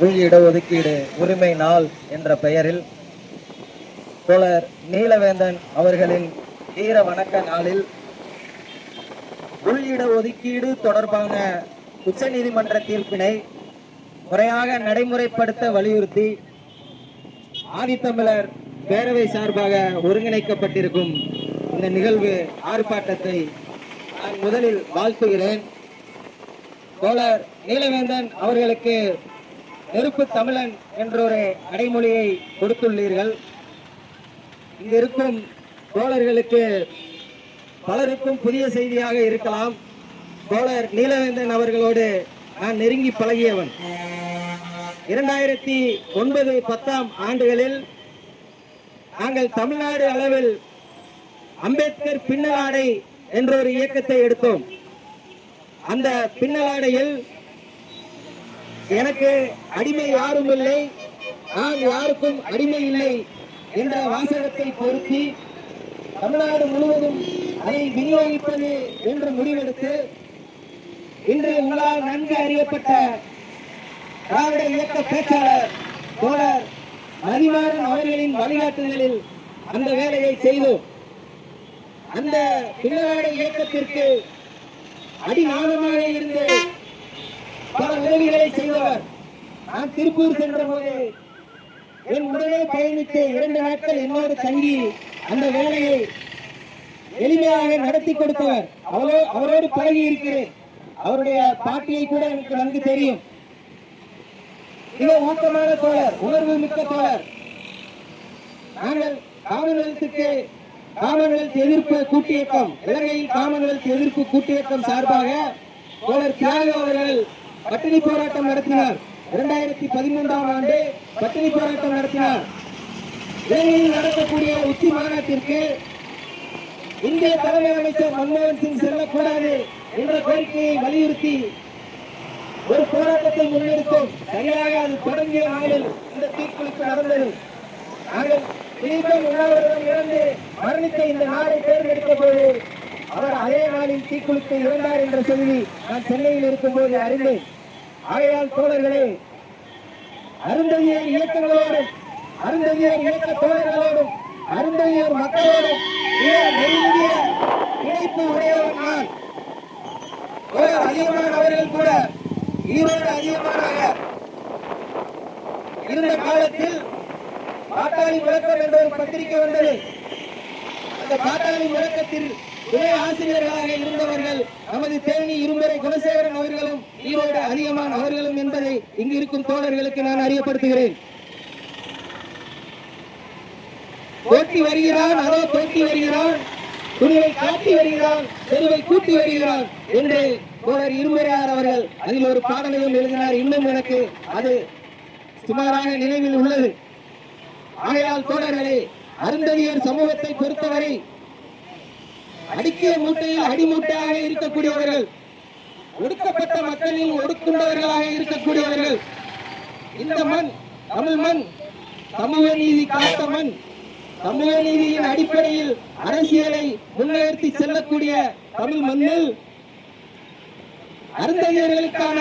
உள் இடஒதுக்கீடு உரிமை நாள் என்ற பெயரில் தோழர் நீலவேந்தன் அவர்களின் வீர வணக்க நாளில் உள் இடஒதுக்கீடு தொடர்பான உச்சநீதிமன்ற தீர்ப்பினை முறையாக நடைமுறைப்படுத்த வலியுறுத்தி ஆதித்தமிழர் பேரவை சார்பாக ஒருங்கிணைக்கப்பட்டிருக்கும் இந்த நிகழ்வு ஆர்ப்பாட்டத்தை நான் முதலில் வாழ்த்துகிறேன். தோழர் நீலவேந்தன் அவர்களுக்கு நெருப்பு தமிழன் என்ற ஒரு அடைமொழியை கொடுத்துள்ளீர்கள். இங்கு இருக்கும் தோழர்களுக்கு பலருக்கும் புதிய செய்தியாக இருக்கலாம். தோழர் நீலவேந்தன் அவர்களோடு நான் நெருங்கி பழகியவன். இரண்டாயிரத்தி ஒன்பது பத்தாம் ஆண்டுகளில் நாங்கள் தமிழ்நாடு அளவில் அம்பேத்கர் பின்னலாடை என்ற ஒரு இயக்கத்தை எடுத்தோம். அந்த பின்னலாடையில் எனக்கு அடிமை யாரும் இல்லை. நான் யாருக்கும் அடிமை இல்லை என்ற வாசகத்தை பொருத்தி தமிழ்நாடு முழுவதும் அதை விநியோகிப்பது என்று முடிவெடுத்து இன்று உங்களால் நன்கு அறியப்பட்ட திராவிட இயக்க பேச்சாளர் தோழர் மதிமாறன் அவர்களின் வழிகாட்டுதலில் அந்த வேலையை செய்தோம். அந்த திருநாடு இயக்கத்திற்கு அடிநாதமாக இருந்து பல உதவிகளை செய்தவர். நான் திருப்பூர் சென்ற போது என் உடனே பயணித்து இரண்டு நாட்கள் என்னோடு தங்கி அந்த வேலையை எளிமையாக நடத்தி கொடுத்தவர். அவரோ அவரோடு பழகி இருக்கிறேன். அவருடைய பாட்டியை கூட எனக்கு நன்கு தெரியும். மிக ஊக்கமான தோழர் உணர்வு மிக்க தோழர். நாங்கள் காமன்வெல்த்துக்கு காமன்வெல்த் எதிர்ப்பு கூட்டியக்கம் இலங்கையில் காமன்வெல்த் எதிர்ப்பு கூட்டியக்கம் சார்பாக தோழர் தியாக அவர்கள் பட்டினி போராட்டம் நடத்தினார். இரண்டாயிரத்தி பதிமூன்றாம் ஆண்டு பட்டினி போராட்டம் நடத்தினார். இலங்கையில் நடக்கக்கூடிய உச்சி மாநாட்டிற்கு இந்திய தலைமை அமைச்சர் மன்மோகன் சிங் செல்லக்கூடாது என்ற கோரிக்கையை வலியுறுத்தி ஒரு போராட்டத்தை முன்னெடுத்தோம். சரியாக அது தொடங்கிய நாளில் இந்த தீர்ப்பளிப்பு நடந்தது. நாங்கள் திலீபன் உண்ணாவிரதம் இறந்து மரணித்த இந்த நாளை தேர்ந்தெடுத்த போது அவர் அதே நாளில் தீக்குளித்து இறந்தார் என்ற சொல்லி நான் சென்னையில் இருக்கும்போது அறிந்தேன். ஆகையால் தோழர்களே அருந்ததியர் இயக்கங்களோடும் அருந்ததியர் இயக்க தோழர்களோடும் அருந்ததியர் மக்களோடும் நெருங்கிய இணைப்பு உடையவர் நான் அதிகமான் அவர்கள் கூட ஈரோடு அதிகமானாக இருந்த காலத்தில் பாட்டாளி முழக்கம் என்ற ஒரு பத்திரிகை வந்தது. அந்த பாட்டாளி முழக்கத்தில் துணை ஆசிரியர்களாக இருந்த நமது தேனி இரும்பரை குணசேகரன் அவர்களும் ஈரோடு அதிகமான அவர்களும் என்பதை இங்கு இருக்கும் தோழர்களுக்கு நான் அறியப்படுத்துகிறேன். போட்டி வருகிறான் அதோ தோட்டி வருகிறான் துணிவை காட்டி வருகிறான் தெருவை கூட்டி வருகிறான் என்று தோழர் இருமுறையார் அவர்கள் அதில் ஒரு பாடலையும் எழுதினார். இன்னும் எனக்கு அது சுமாராக நினைவில் உள்ளது. ஆகையால் தோழர்களே அருந்ததியர் சமூகத்தை பொறுத்தவரை அடிக்கிய மூட்டையில் அடிமூட்டையாக இருக்கக்கூடியவர்கள் ஒடுக்கப்பட்ட மக்களில் ஒடுக்குண்டவர்களாக இருக்கக்கூடியவர்கள். இந்த மண் தமிழ் மண் சமூக நீதி காத்த மண் சமூக நீதியின் அடிப்படையில் அரசியலை முன்னெடுத்து செல்லக்கூடிய தமிழ் மண்ணில் அருந்ததியர்களுக்கான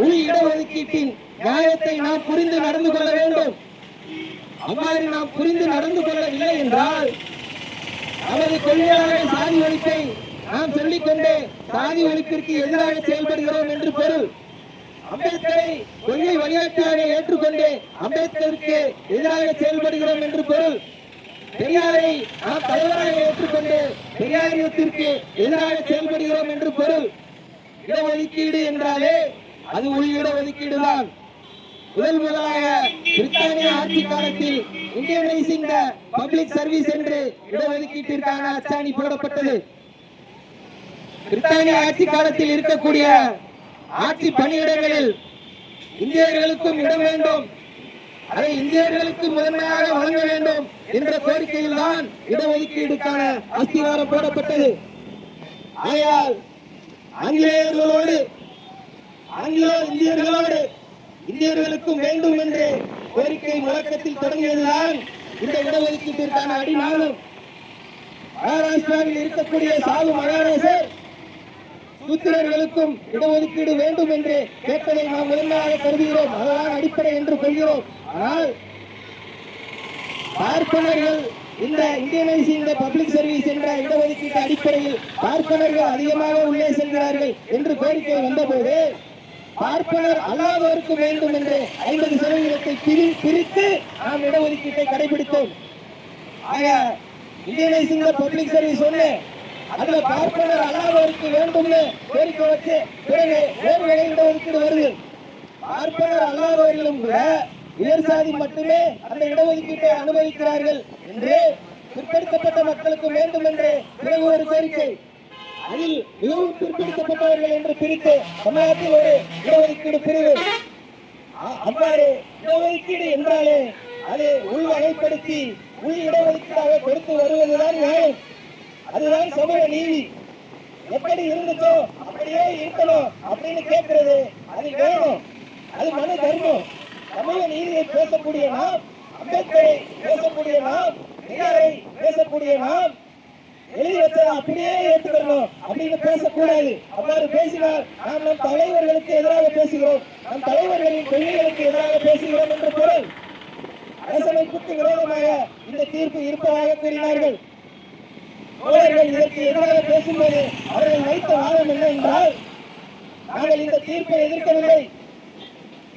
உள் இடஒதுக்கீட்டின் நியாயத்தை நாம் புரிந்து நடந்து கொள்ள வேண்டும். அவ்வாறு நாம் புரிந்து நடந்து கொள்ளவில்லை என்றால் நமது கொள்கையாக சாதி ஒழிப்பை நாம் சொல்லிக்கொண்டு சாதி ஒழிப்பிற்கு எதிராக செயல்படுகிறோம் என்று பொருள். அம்பேத்கரை கொள்கை வழிகாட்டியாக ஏற்றுக்கொண்டு அம்பேத்கருக்கு எதிராக செயல்படுகிறோம் என்று பொருள். பெரியாரை நாம் தலைவராக ஏற்றுக்கொண்டு பெரியாரியத்திற்கு எதிராக செயல்படுகிறோம் என்று பொருள். இடஒதுக்கீடு என்றாலே அது உள் இடஒதுக்கீடு தான் முதல் முதலாக பிரித்தானிய ஆட்சி காலத்தில் இந்தியனைசிங் பப்ளிக் சர்வீஸ் என்று இடஒதுக்கீட்டிற்கான அச்சாணி போடப்பட்டது. பிரித்தானிய ஆட்சி காலத்தில் இருக்கக்கூடிய ஆட்சி பணியிடங்களில் இந்தியர்களுக்கும் இடம் வேண்டும். அதை இந்தியர்களுக்கு முதன்மையாக வழங்க வேண்டும் என்ற கோரிக்கையில் தான் இடஒதுக்கீடுக்கான அஸ்திவாரம் போடப்பட்டது. ஆகையால் ஆங்கிலேயர்களோடு ஆங்கிலோ இந்தியர்களோடு இந்தியர்களுக்கும் வேண்டும் என்று கோரிக்கை முழக்கத்தில் தொடங்கியதுதான் இந்த இடஒதுக்கீட்டிற்கான அடிநாளும். மகாராஷ்டிராவில் இருக்கக்கூடிய சாலு மகாராஜர் சூத்திரர்களுக்கும் இடஒதுக்கீடு வேண்டும் என்று கேட்பதை நாம் முதன்மையாக கருதுகிறோம். அதுதான் அடிப்படை என்று கொள்கிறோம் ஆனால் பார்ப்பனர்கள் இந்த இந்தியனைசிங் பப்ளிக் சர்வீஸ் என்ற இடஒதுக்கீட்டு அடிப்படையில் பார்ப்பனர்கள் அதிகமாக உள்ளே செல்கிறார்கள் என்று கோரிக்கை வந்தபோது பார்ப்பனர் அல்லாதவருக்கு வேண்டும் என்று ஐம்பது சதவீதத்தை பிரித்து நாம் இடஒதுக்கீட்டை கடைபிடித்தோம். ஆக இந்தியனைசிங் பப்ளிக் சர்வீஸ் ஒன்று அந்த பார்ப்பனர் அல்லாதவருக்கு வேண்டும்னு கோரிக்கை வச்சு பிறகு வேறு வருது. பார்ப்பனர் அல்லாதவர்களும் கூட உயர் சாதி மட்டுமே அந்த இடஒதுக்கீட்டை அனுமதிக்கிறார்கள் என்று பிற்படுத்தப்பட்ட மக்களுக்கு வேண்டும் என்று பிறகு ஒரு கோரிக்கை. அதில் மிகவும் பிற்படுத்தப்பட்டவர்கள் என்று பிரித்து தமிழ்நாட்டில் ஒரு இடஒதுக்கீடு பிரிவு. அவ்வாறு இடஒதுக்கீடு என்றாலே அதை உள் வகைப்படுத்தி உள் இடஒதுக்கீடாக கொடுத்து வருவதுதான் நியாயம். அதுதான் சமூக நீதி. எப்படி இருந்துச்சோ அப்படியே இருக்கணும் அப்படின்னு கேட்கிறது. அது வேணும் அது மன தர்மம். சமூக நீதியை பேசக்கூடிய நாம் அம்பேத்கரை பேசக்கூடிய நாம் பெரியாரை பேசக்கூடிய நாம் எழுதி வச்சதை அப்படியே ஏற்றுக்கணும் அப்படின்னு பேசக்கூடாது. அவ்வாறு பேசினால் நாம் நம் தலைவர்களுக்கு எதிராக பேசுகிறோம். நம் தலைவர்களின் கொள்கைகளுக்கு எதிராக பேசுகிறோம் என்று பொருள். அரசமைப்புக்கு விரோதமாக இந்த தீர்ப்பு இருப்பதாக கூறினார்கள். தோழர்கள் இதற்கு எதிராக பேசும்போது அவர்கள் வைத்த வாதம் என்ன என்றால் நாங்கள் இந்த தீர்ப்பை எதிர்க்கவில்லை.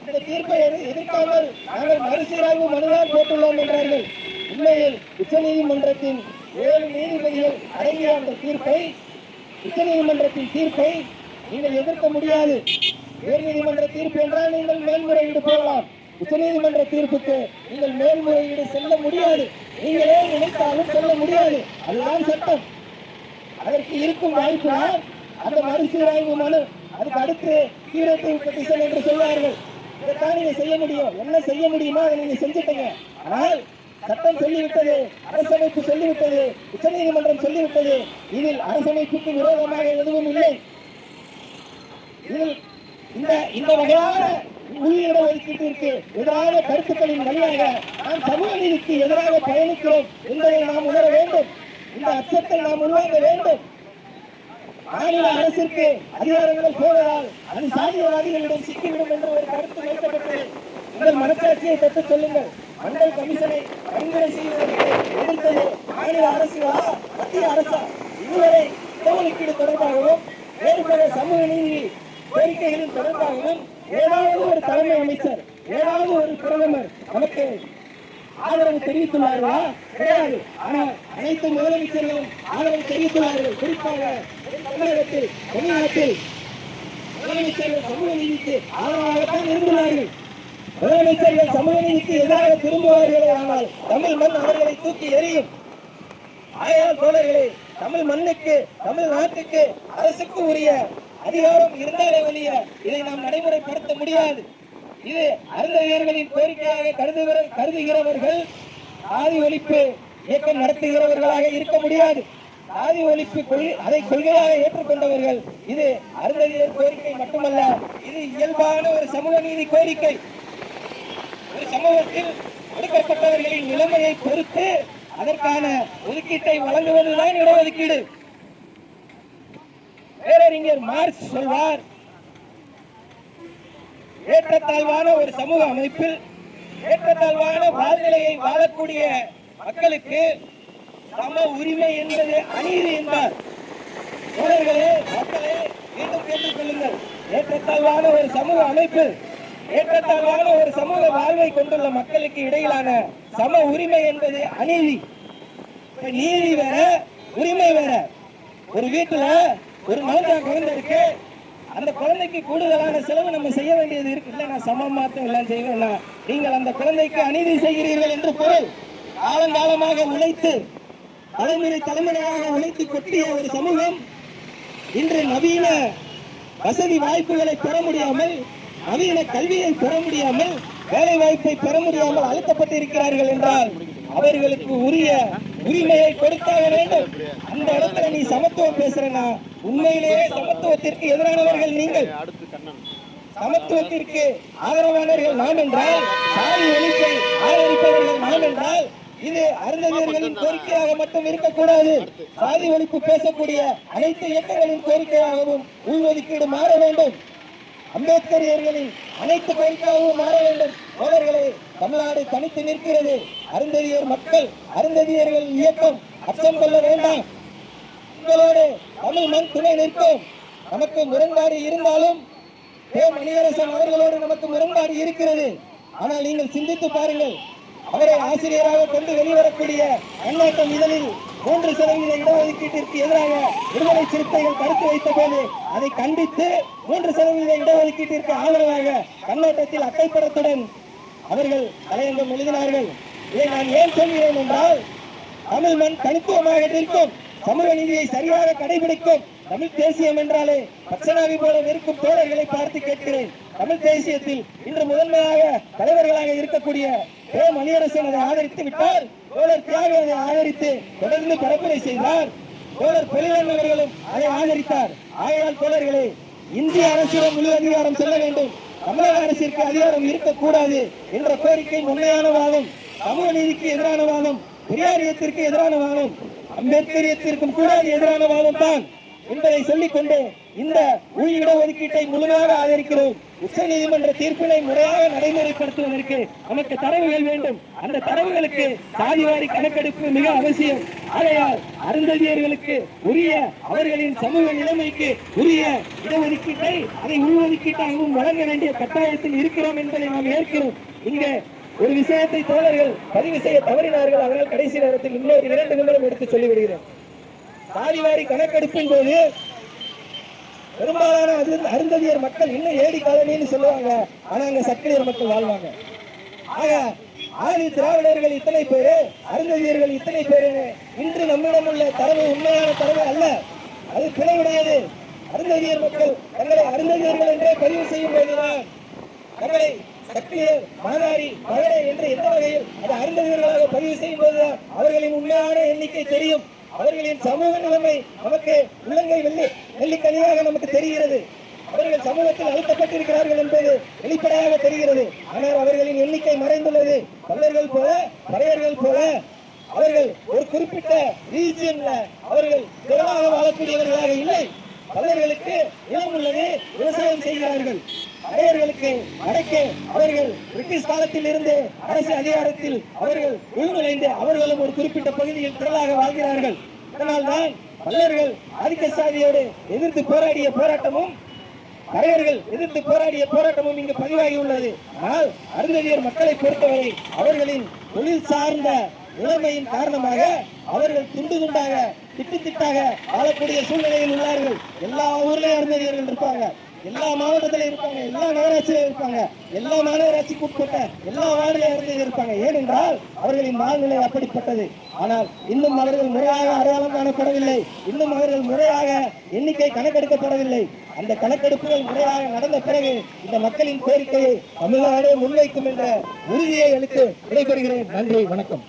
இந்த தீர்ப்பை எதிர்க்காமல் நாங்கள் மறுசீராய்வு மனுதான் போட்டுள்ளோம் என்றார்கள். உண்மையில் உச்சநீதிமன்றத்தின் ஏழு நீதிபதிகள் அடங்கிய அந்த தீர்ப்பை உச்சநீதிமன்றத்தின் தீர்ப்பை நீங்கள் எதிர்க்க முடியாது. உயர்நீதிமன்ற தீர்ப்பு என்றால் நீங்கள் மேல்முறையீடு போகலாம் உச்சநீதிமன்ற தீர்ப்புக்கு நீங்கள் மேல்முறையீடு செல்ல முடியாது. நீங்களே நினைத்தாலும் செல்ல முடியாது. அதுதான் சட்டம். அதற்கு இருக்கும் வாய்ப்பு அந்த மறுசீராய்வு மனு அதுக்கு அடுத்து தீரத்தை பெட்டிஷன் என்று சொல்வார்கள். இதைத்தான் நீங்க செய்ய முடியும். என்ன செய்ய முடியுமோ அதை நீங்க செஞ்சுட்டீங்க. ஆனால் சட்டம் சொல்லிவிட்டது அரசமைப்பு சொல்லிவிட்டது உச்சநீதிமன்றம் சொல்லிவிட்டது இதில் அரசமைப்புக்கு விரோதமாக எதுவும் இல்லை. இதில் இந்த இந்த வகையான ஒதுக்கீட்டிற்கு எதிரான கருத்துக்களின் வழியாக நாம் சமூக நீதிக்கு எதிராக பயணிக்கிறோம் என்பதை நாம் உணர வேண்டும். இந்த அச்சத்தை நாம் உருவாக்க வேண்டும். மாநில அரசிற்கு அதிகாரங்கள் போவதால் அது சாதியவாதிகளிடம் சிக்கிவிடும் என்ற ஒரு கருத்து வைக்கப்பட்டு உங்கள் மனசாட்சியை பெற்று சொல்லுங்கள். மண்டல் கமிஷனை பரிந்துரை செய்வதற்கு எதிர்த்தது மாநில அரசுகளா? மத்திய அரசா? இதுவரை இடஒதுக்கீடு தொடர்பாகவும் வேறுபட சமூக நீதி கோரிக்கைகளின் தொடர்பாகவும் ஏதாவது ஒரு தலைமை அமைச்சர் ஏதாவது ஒரு பிரதமர் நமக்கு ஆதரவு தெரிவித்துள்ளார்களா? கிடையாது. ஆனால் அனைத்து முதலமைச்சர்களும் ஆதரவு தெரிவித்துள்ளார்கள். குறிப்பாக தமிழகத்தில் தமிழ்நாட்டில் முதலமைச்சர்கள் சமூக நீதிக்கு ஆதரவாகத்தான் இருந்துள்ளார்கள். முதலமைச்சர்கள் சமூக நீதிக்கு எதிராக திரும்புவார்களே ஆனால் தமிழ் மண் அவர்களை தூக்கி எறியும். ஆயால் தோழர்களே தமிழ் மண்ணுக்கு தமிழ் நாட்டுக்கு அரசுக்கு உரிய அதிகாரம் இருந்தாலே ஒழிய இதை நாம் நடைமுறைப்படுத்த முடியாது. இது அருந்ததியர்களின் கோரிக்கையாக கருதுகிற கருதுகிறவர்கள் சாதி ஒழிப்பு இயக்கம் நடத்துகிறவர்களாக இருக்க முடியாது. சாதி ஒழிப்பு கொள்கை அதை கொள்கையாக ஏற்றுக்கொண்டவர்கள் இது அருந்ததியர் கோரிக்கை மட்டுமல்ல இது இயல்பான ஒரு சமூக நீதி கோரிக்கை. ஒரு சமூகத்தில் ஒடுக்கப்பட்டவர்களின் நிலைமையை பொறுத்து அதற்கான ஒதுக்கீட்டை வழங்குவதுதான் இடஒதுக்கீடு. பேரறிஞர் மார்க்ஸ் சொல்வார் ஏற்றத்தாழ்வான ஒரு சமூக அமைப்பில் ஏற்றத்தாழ்வான வாழ்நிலையை வாழக்கூடிய மக்களுக்கு சம உரிமை என்பது அநீதி என்பார். தோழர்களே மக்களே மீண்டும் கேட்டுக் கொள்ளுங்கள். ஏற்றத்தாழ்வான ஒரு சமூக அமைப்பு ஏற்றத்தாழ்வான ஒரு சமூக வாழ்வை கொண்டுள்ள மக்களுக்கு இடையிலான சம உரிமை என்பது அநீதி. நீதி வேற உரிமை வேற. ஒரு வீட்டுல ஒரு மகந்தா குழந்தை இருக்கு. அந்த குழந்தைக்கு கூடுதலான செலவு நம்ம செய்ய வேண்டியது இருக்கு. இல்ல நான் சமம் மாத்தம் எல்லாம் செய்வேன்னா நீங்கள் அந்த குழந்தைக்கு அநீதி செய்கிறீர்கள் என்று பொருள். காலங்காலமாக உழைத்து தலைமுறை தலைமுறையாக உழைத்து கொட்டிய ஒரு சமூகம் இன்று நவீன வசதி வாய்ப்புகளை பெற முடியாமல் நவீன கல்வியை பெற முடியாமல் வேலை வாய்ப்பை பெற முடியாமல் அழுத்தப்பட்டிருக்கிறார்கள் என்றால் அவர்களுக்கு உரிய உரிமையை கொடுத்தாக வேண்டும். அந்த இடத்துல நீ சமத்துவம் பேசுறனா உண்மையிலேயே சமத்துவத்திற்கு எதிரானவர்கள் நீங்கள். சமத்துவத்திற்கு ஆதரவானவர்கள் நாம் என்றால் சாதி ஒழிப்பை ஆதரிப்பவர்கள் நாம் என்றால் இது அருந்ததியர்களின் கோரிக்கையாக மட்டும் இருக்கக்கூடாது. சாதி ஒழிப்பு பேசக்கூடிய அனைத்து இயக்கங்களின் கோரிக்கையாகவும் உள்ஒதுக்கீடு மாற வேண்டும். அம்பேத்கரியர்களின் அனைத்து கோரிக்கையாகவும் மாற வேண்டும். தனித்து நிற்கிறது. அருந்ததியர் மக்கள் அருந்ததியர்கள் இயக்கம் அச்சம் கொள்ள வேண்டாம். உங்களோடு தமிழ் மண் துணை நிற்கும். நமக்கு முரண்பாடு இருந்தாலும் கே. மணியரசன் அவர்களோடு நமக்கு முரண்பாடு இருக்கிறது. ஆனால் நீங்கள் சிந்தித்து பாருங்கள் அவரை ஆசிரியராக கொண்டு வெளிவரக்கூடிய கண்ணாட்டம் இதழில் மூன்று சதவீத இடஒதுக்கீட்டிற்கு எதிராக விடுதலை சிறுத்தைகள் கருத்து வைத்த போது அதை கண்டித்து மூன்று சதவீத இடஒதுக்கீட்டிற்கு ஆதரவாக கண்ணோட்டத்தில் அட்டைப்படத்துடன் அவர்கள் தலையங்கம் எழுதினார்கள். இதை நான் ஏன் சொல்கிறேன் என்றால் தமிழ் மண் தனித்துவமாக இருக்கும். சமூக நீதியை சரியாக கடைபிடிக்கும். தமிழ் தேசியம் என்றாலே பச்சனாவி போல இருக்கும் தோழர்களை பார்த்து கேட்கிறேன். தமிழ் தேசியத்தில் இன்று முதன்மையாக தலைவர்களாக இருக்கக்கூடிய ஏ மணியரசன் அதை ஆதரித்து விட்டால் தோழர் தியாகி அதை ஆதரித்து தொடர்ந்து பரப்புரை செய்தார். தோழர் பொலிவன் அவர்களும் அதை ஆதரித்தார். ஆகையால் தோழர்களே இந்திய அரசிடம் முழு அதிகாரம் செல்ல வேண்டும். தமிழக அரசிற்கு அதிகாரம் இருக்கக்கூடாது என்ற கோரிக்கை உண்மையான வாதம் சமூக நீதிக்கு எதிரான வாதம் பெரியாரியத்திற்கு எதிரான வாதம் அம்பேத்கரியத்திற்கும் கூட எதிரான வாதம் தான் என்பதை சொல்லிக்கொண்டு இந்த உள் இடஒதுக்கீட்டை முழுமையாக ஆதரிக்கிறோம். உச்ச நீதிமன்ற தீர்ப்பினை முறையாக நடைமுறைப்படுத்துவதற்கு நமக்கு தரவுகள் வேண்டும். அந்த தரவுகளுக்கு சாதிவாரி கணக்கெடுப்பு மிக அவசியம். ஆகையால் அருந்ததியர்களுக்கு உரிய அவர்களின் சமூக நிலைமைக்கு உரிய இடஒதுக்கீட்டை அதை உள்ஒதுக்கீட்டாகவும் வழங்க வேண்டிய கட்டாயத்தில் இருக்கிறோம் என்பதை நாம் ஏற்கிறோம். இங்கே ஒரு விஷயத்தை தோழர்கள் பதிவு செய்ய தவறினார்கள். அவர்கள் கடைசி நேரத்தில் இன்னொரு இரண்டு நிமிடம் எடுத்து சொல்லிவிடுகிறேன். சாதிவாரி கணக்கெடுப்பின் போது பெரும்பாலான அருந்ததியர் மக்கள் இன்னும் ஏடி காலனின்னு சொல்லுவாங்க. ஆனா அங்க சக்கிலியர் மக்கள் வாழ்வாங்க. ஆக ஆதி திராவிடர்கள் இத்தனை பேரு அருந்ததியர்கள் இத்தனை பேரு இன்று நம்மிடம் உள்ள தரவு உண்மையான தரவு அல்ல. அது பிளவுடையது அருந்ததியர் மக்கள் தங்களை அருந்ததியர்கள் என்றே பதிவு செய்யும் போதுதான் தங்களை சக்தியர் மாதாரி மகளே என்று எந்த வகையில் அது அருந்ததியர்களாக பதிவு செய்யும் போதுதான் அவர்களின் உண்மையான எண்ணிக்கை தெரியும். அவர்களின் சமூக நிலைமை நமக்கு உள்ளங்கை வெள்ளி வெள்ளிக்கனியாக நமக்கு தெரிகிறது. அவர்கள் சமூகத்தில் அழுத்தப்பட்டிருக்கிறார்கள் என்பது வெளிப்படையாக தெரிகிறது. ஆனால் அவர்களின் எண்ணிக்கை மறைந்துள்ளது. தமிழர்கள் போல பறையர்கள் போல அவர்கள் ஒரு குறிப்பிட்ட ரீஜியன்ல அவர்கள் திறமாக வாழக்கூடியவர்களாக இல்லை. பல்லர்களுக்கு இடம் உள்ளது விவசாயம் செய்கிறார்கள். பறையர்களுக்கு அடைக்க அவர்கள் பிரிட்டிஷ் காலத்தில் இருந்து அரசு அதிகாரத்தில் அவர்கள் உள்நுழைந்து அவர்களும் ஒரு குறிப்பிட்ட பகுதியில் திரளாக வாழ்கிறார்கள். அதனால்தான் மல்லர்கள் ஆதிக்க சாதியோடு எதிர்த்து போராடிய போராட்டமும் கரையர்கள் எதிர்த்து போராடிய போராட்டமும் இங்கு பதிவாகி உள்ளது. ஆனால் அருந்ததியர் மக்களை பொறுத்தவரை அவர்களின் தொழில் சார்ந்த நிலைமையின் காரணமாக அவர்கள் துண்டு துண்டாக திட்டு திட்டாக வாழக்கூடிய சூழ்நிலையில் உள்ளார்கள். எல்லா ஊர்லயும் அருந்ததியர்கள் இருப்பாங்க. எல்லா மாவட்டத்திலும் இருப்பாங்க எல்லா நகராட்சியிலும் இருப்பாங்க எல்லா மாநகராட்சிக்கு உட்பட்ட எல்லா வார்டிலும் அருந்ததியர் இருப்பாங்க. ஏனென்றால் அவர்களின் வாழ்நிலை அப்படிப்பட்டது. ஆனால் இன்னும் அவர்கள் முறையாக அடையாளம் காணப்படவில்லை. இன்னும் அவர்கள் முறையாக எண்ணிக்கை கணக்கெடுக்கப்படவில்லை. அந்த கணக்கெடுப்புகள் முறையாக நடந்த பிறகு இந்த மக்களின் கோரிக்கையை தமிழ்நாடே முன்வைக்கும் என்ற உறுதியை அளித்து விடைபெறுகிறேன். நன்றி வணக்கம்.